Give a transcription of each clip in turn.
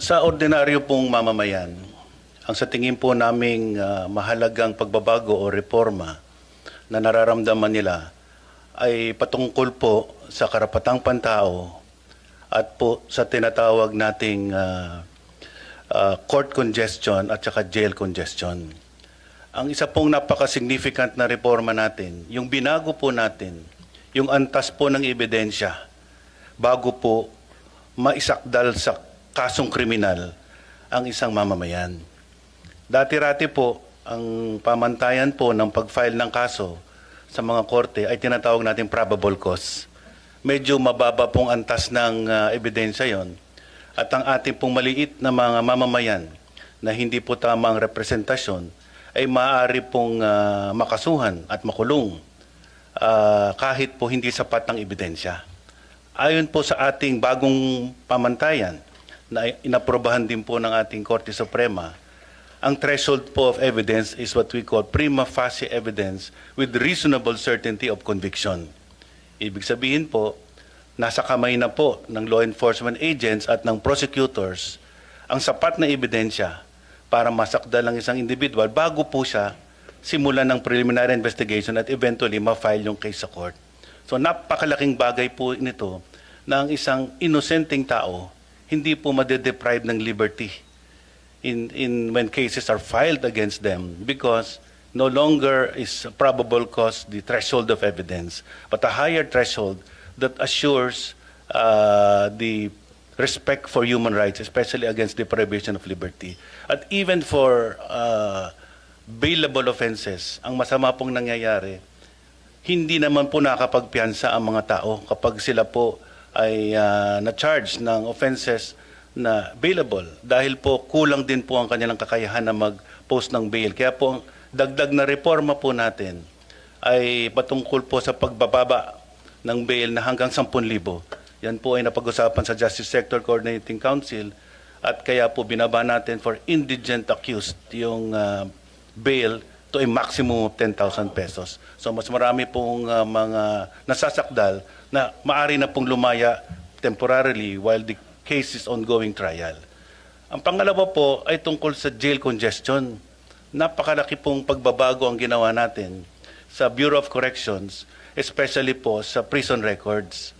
Sa ordinaryo pong mamamayan, ang sa tingin po naming ah, mahalagang pagbabago o reforma na nararamdaman nila ay patungkol po sa karapatang pantao at po sa tinatawag nating ah, ah, court congestion at saka jail congestion. Ang isa pong napaka-significant na reforma natin, yung binago po natin, yung antas po ng ebidensya bago po maisakdal sa kasong kriminal ang isang mamamayan. Dati-rati po, ang pamantayan po ng pag-file ng kaso sa mga korte ay tinatawag natin probable cause. Medyo mababa pong antas ng ah, ebidensya yon. At ang ating pong maliit na mga mamamayan na hindi po tama ang representasyon ay maaari pong ah, makasuhan at makulong ah, kahit po hindi sapat ng ebidensya. Ayon po sa ating bagong pamantayan na inaprobahan din po ng ating Korte Suprema, ang threshold po of evidence is what we call prima facie evidence with reasonable certainty of conviction. Ibig sabihin po, nasa kamay na po ng law enforcement agents at ng prosecutors ang sapat na ebidensya para masakdal ang isang individual bago po siya simulan ng preliminary investigation at eventually ma-file yung case sa court. So napakalaking bagay po nito na ang isang inosenteng tao hindi po madedeprive ng liberty in, in when cases are filed against them because no longer is probable cause the threshold of evidence, but a higher threshold that assures uh, the respect for human rights, especially against deprivation of liberty. At even for uh, bailable offenses, ang masama pong nangyayari, hindi naman po nakakapagpiansa ang mga tao kapag sila po ay ah, na-charge ng offenses na bailable dahil po kulang din po ang kanilang kakayahan na mag-post ng bail. Kaya po ang dagdag na reforma po natin ay patungkol po sa pagbababa ng bail na hanggang 10,000. Yan po ay napag-usapan sa Justice Sector Coordinating Council at kaya po binaba natin for indigent accused yung ah, bail to a maximum of 10,000 pesos. So mas marami pong ah, mga nasasakdal na maari na pong lumaya temporarily while the case is ongoing trial. Ang pangalawa po ay tungkol sa jail congestion. Napakalaki pong pagbabago ang ginawa natin sa Bureau of Corrections, especially po sa prison records.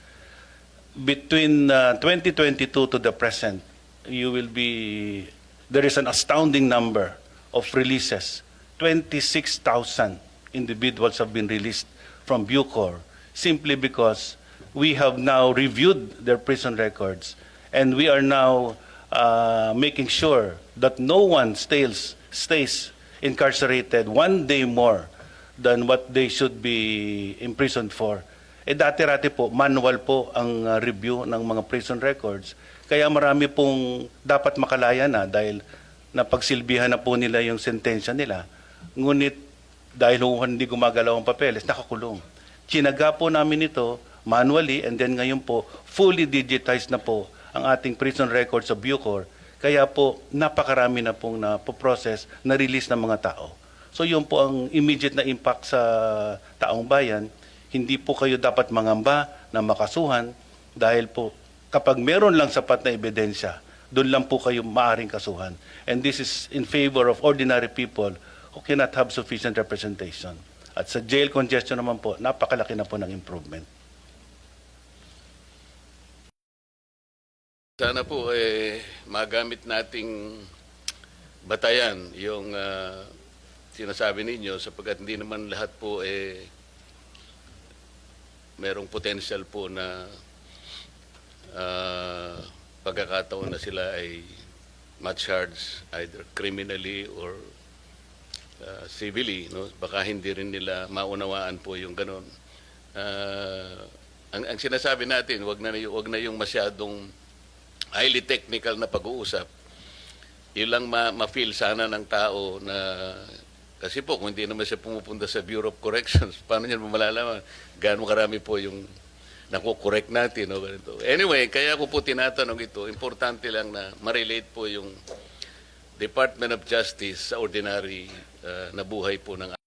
Between uh, 2022 to the present, you will be, there is an astounding number of releases. 26,000 individuals have been released from Bucor simply because we have now reviewed their prison records and we are now uh, making sure that no one stays, stays incarcerated one day more than what they should be imprisoned for. Eh dati-rati po, manual po ang uh, review ng mga prison records. Kaya marami pong dapat makalaya na dahil napagsilbihan na po nila yung sentensya nila. Ngunit dahil ho hindi gumagalaw ang papeles, nakakulong. Chinaga po namin ito manually and then ngayon po fully digitized na po ang ating prison records sa Bucor. Kaya po napakarami na pong na-process na release ng mga tao. So yun po ang immediate na impact sa taong bayan. Hindi po kayo dapat mangamba na makasuhan dahil po kapag meron lang sapat na ebidensya, doon lang po kayo maaring kasuhan. And this is in favor of ordinary people who cannot have sufficient representation. At sa jail congestion naman po, napakalaki na po ng improvement. Sana po eh, magamit nating batayan yung ah, sinasabi ninyo sapagkat hindi naman lahat po eh merong potential po na ah, pagkakataon na sila ay ma-charge either criminally or ah, civilly no? Baka hindi rin nila maunawaan po yung ganun. Ah, ang, ang sinasabi natin wag na wag na yung masyadong highly technical na pag-uusap. Yun lang ma- ma-feel sana ng tao na kasi po kung hindi naman siya pumupunta sa Bureau of Corrections paano niya malalaman gaano karami po yung nakukorek natin no? Ganito. Anyway, kaya ko po tinatanong ito, importante lang na ma-relate po yung Department of Justice sa ordinary uh, na buhay po ng